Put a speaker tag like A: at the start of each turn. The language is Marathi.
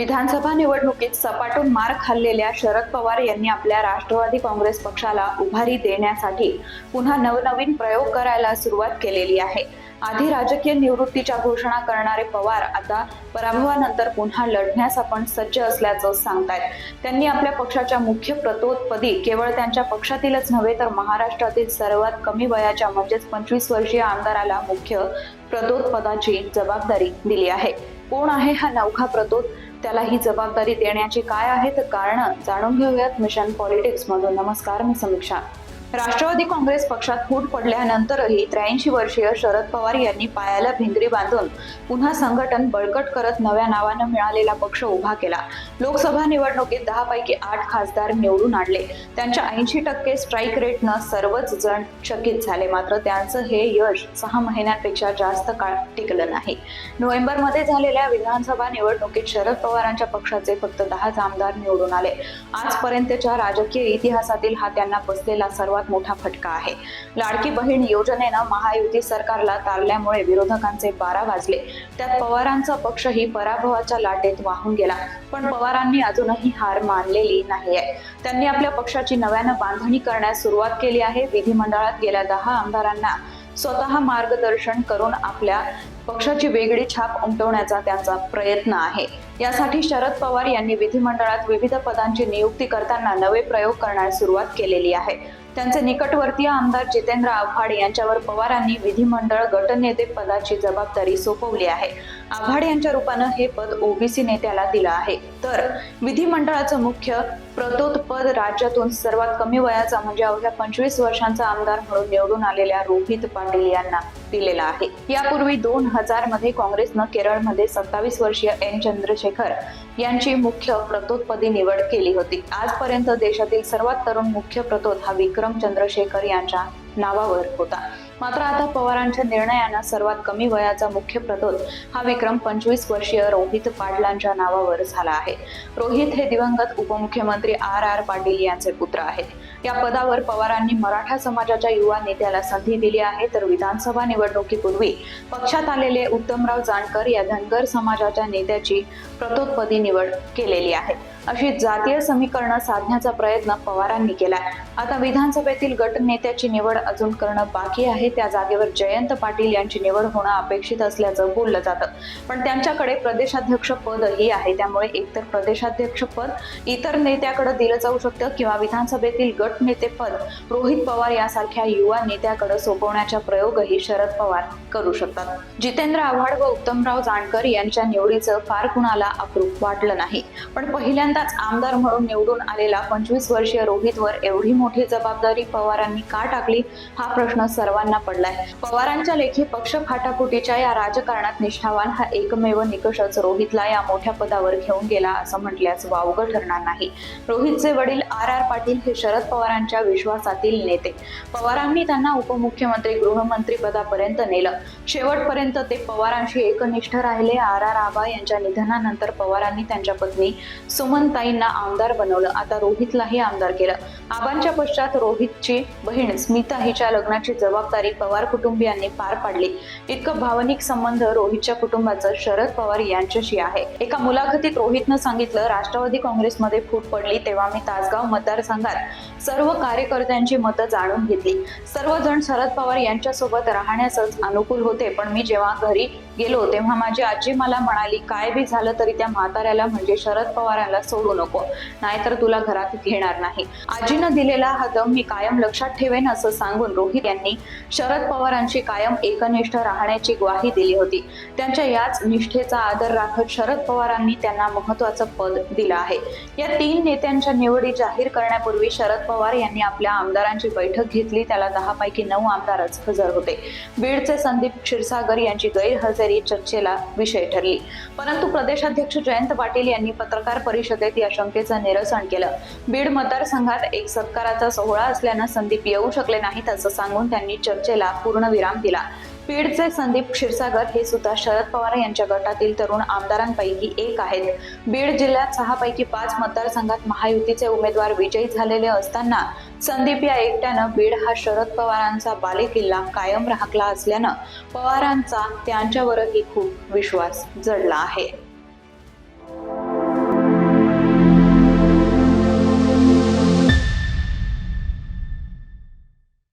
A: विधानसभा निवडणुकीत सपाटून मार खाल्लेल्या शरद पवार यांनी आपल्या राष्ट्रवादी काँग्रेस पक्षाला उभारी देण्यासाठी पुन्हा नवनवीन प्रयोग करायला सुरुवात केलेली आहे. आधी राजकीय निवृत्तीच्या घोषणा करणारे पवार आता पराभवानंतर पुन्हा लढण्यास आपण सज्ज असल्याचं सांगतायत. त्यांनी आपल्या पक्षाच्या मुख्य प्रतोत्पदी केवळ त्यांच्या पक्षातीलच नव्हे तर महाराष्ट्रातील सर्वात कमी वयाच्या म्हणजेच पंचवीस वर्षीय आमदाराला मुख्य प्रतोत्पदाची जबाबदारी दिली आहे. कोण आहे हा नौखा प्रतोद त्याला ही जबाबदारी देण्याची काय आहेत कारण जाणून घेऊयात मिशन पॉलिटिक्स मधून नमस्कार मी समीक्षा. राष्ट्रवादी काँग्रेस पक्षात फूट पडल्यानंतरही त्र्याऐंशी वर्षीय शरद पवार यांनी पायाला भिंगरी बांधून पुन्हा संघटन बळकट करत नव्या नावानं मिळालेला पक्ष उभा केला. लोकसभा निवडणुकीत दहा पैकी आठ खासदार निवडून आणले. त्यांच्या ऐंशी टक्के स्ट्राईक रेटनं सर्वच जण चकित झाले. मात्र त्यांचं हे यश सहा महिन्यांपेक्षा जास्त काळ टिकलं नाही. नोव्हेंबरमध्ये झालेल्या विधानसभा निवडणुकीत शरद पवारांच्या पक्षाचे फक्त दहाच आमदार निवडून आले. आजपर्यंतच्या राजकीय इतिहासातील हा त्यांना बसलेला सर्वात मोठा फटका आहे. लाडकी बहीण योजनेनं महायुती सरकारला तारल्यामुळे विरोधकांचे बारा वाजले. त्यात पवारांचा पक्षही पराभवाच्या लाटेत वाहून गेला. पण पवारांनी अजूनही हार मानलेली नाहीये. त्यांनी आपल्या पक्षाची नव्यानं बांधणी करण्यास सुरुवात केली आहे. विधिमंडळात गेल्या दहा आमदारांना स्वतः मार्गदर्शन करून आपल्या पक्षाची वेगळी छाप उमटवण्याचा त्यांचा प्रयत्न आहे. यासाठी शरद पवार यांनी विधिमंडळात विविध पदांची नियुक्ती करताना नवे प्रयोग करण्यास सुरुवात केलेली आहे. त्यांचे निकटवर्तीय आमदार जितेंद्र आव्हाड यांच्यावर पवारांनी विधिमंडळ गटनेते पदाची जबाबदारी सोपवली आहे. आव्हाड यांच्या रूपानं हे पद ओबीसी नेत्याला दिलं आहे. तर विधिमंडळाचं मुख्य प्रतोत पद राज्यातून सर्वात कमी वयाचा म्हणजे अवघ्या पंचवीस वर्षांचा आमदार म्हणून निवडून आलेल्या रोहित पाटील यांना दिलेला आहे. यापूर्वी दोन हजारमध्ये काँग्रेसनं केरळमध्ये सत्तावीस वर्षीय एन चंद्रशेखर यांची मुख्य प्रतोत्पदी निवड केली होती. आजपर्यंत देशातील सर्वात तरुण मुख्य प्रतोद हा विक्रम चंद्रशेखर यांच्या नावावर होता. मात्र आता पवारांच्या निर्णयानं सर्वात कमी वयाचा मुख्य प्रतोद हा विक्रम पंचवीस वर्षीय रोहित पाटलांच्या नावावर झाला आहे. रोहित हे दिवंगत उपमुख्यमंत्री आर आर पाटील यांचे पुत्र आहेत. या पदावर पवारांनी मराठा समाजाच्या युवा नेत्याला संधी दिली आहे तर विधानसभा निवडणुकीपूर्वी पक्षात आलेले उत्तमराव जानकर या धनगर समाजाच्या नेत्याची प्रतोदपदी निवड केलेली आहे. अशी जातीय समीकरण साधण्याचा प्रयत्न पवारांनी केलाय आता विधानसभेतील गट नेत्याची निवड अजून करणं बाकी आहे. त्या जागेवर जयंत पाटील यांची निवड होणं अपेक्षित असल्याचं बोललं जातं. पण त्यांच्याकडे प्रदेशाध्यक्ष पदही आहे. त्यामुळे एकतर प्रदेशाध्यक्ष पद इतर नेत्याकडे दिलं जाऊ शकतं किंवा विधानसभेतील गट नेते पद रोहित पवार यासारख्या युवा नेत्याकडे सोपवण्याचा प्रयोगही शरद पवार करू शकतात. जितेंद्र आव्हाड व उत्तमराव जानकर यांच्या निवडीचं फार कुणाला अप्रूप वाटलं नाही. पण पहिल्यांदाच आमदार म्हणून निवडून आलेला पंचवीस वर्षीय रोहितवर एवढी मोठी जबाबदारी पवारांनी का टाकली? हा प्रश्न सर्वांना पडलाय. पवारांच्या लेखी पक्ष फाटाफुटीच्या या राजकारणात निष्ठावान हा एकमेव निकषच रोहितला या मोठ्या पदावर घेऊन गेला असं म्हटल्यास वावगं ठरणार नाही. रोहितचे वडील आर आर पाटील हे शरद पवारांच्या विश्वासातील नेते. पवारांनी त्यांना उपमुख्यमंत्री गृहमंत्री पदापर्यंत नेलं. शेवटपर्यंत ते पवारांशी एकनिष्ठ राहिले. आर आर आबा यांच्या निधनानंतर पवारांनी त्यांच्या पत्नी सुमन सुमनताईंना आमदार बनवलं. आता रोहितलाही आमदार केलं. आबांच्या पश्चात रोहितची बहीण स्मिता हिच्या लग्नाची जबाबदारी पवार कुटुंबियांनी पार पाडली. इतकं भावनिक संबंध रोहितच्या कुटुंबाचं शरद पवार यांच्याशी आहे. एका मुलाखतीत रोहितनं सांगितलं राष्ट्रवादी काँग्रेसमध्ये फूट पडली तेव्हा मी तासगाव मतदारसंघात सर्व कार्यकर्त्यांची मतं जाणून घेतली. सर्वजण शरद पवार यांच्यासोबत राहण्यासच अनुकूल होते पण मी जेव्हा घरी गेलो तेव्हा माझी आजी मला म्हणाली काय बी झालं तरी त्या म्हाताऱ्याला म्हणजे शरद पवारांना सोडू नको नाहीतर तुला घरात घेणार नाही. आजीनं दिलेला हा दम मी कायम लक्षात ठेवेन असं सांगून रोहित यांनी शरद पवारांची कायम एकनिष्ठ राहण्याची ग्वाही दिली होती. त्यांच्या याच निष्ठेचा आदर राखत शरद पवारांनी त्यांना महत्वाचं पद दिलं आहे. या तीन नेत्यांच्या निवडी जाहीर करण्यापूर्वी शरद पवार यांनी आपल्या आमदारांची बैठक घेतली त्याला दहा पैकी नऊ आमदारच हजर होते. बीडचे संदीप क्षीरसागर यांची गैरहजेरी चर्चेला विषय ठरली. परंतु प्रदेशाध्यक्ष जयंत पाटील यांनी पत्रकार परिषदेत या शंकेचं निरसन केलं. बीड मतदारसंघात एक सत्काराचा सोहळा असल्यानं संदीप येऊ शकले नाहीत असं सांगून त्यांनी चर्चेला पूर्णविराम दिला. बीडचे संदीप क्षीरसागर हे सुद्धा शरद पवार यांच्या गटातील तरुण आमदारांपैकी एक आहेत. बीड जिल्ह्यात सहा पैकी पाच मतदारसंघात महायुतीचे उमेदवार विजयी झालेले असताना संदीप या एकट्यानं बीड हा शरद पवारांचा बालेकिल्ला कायम राखला असल्यानं पवारांचा त्यांच्यावरही खूप विश्वास जडला आहे.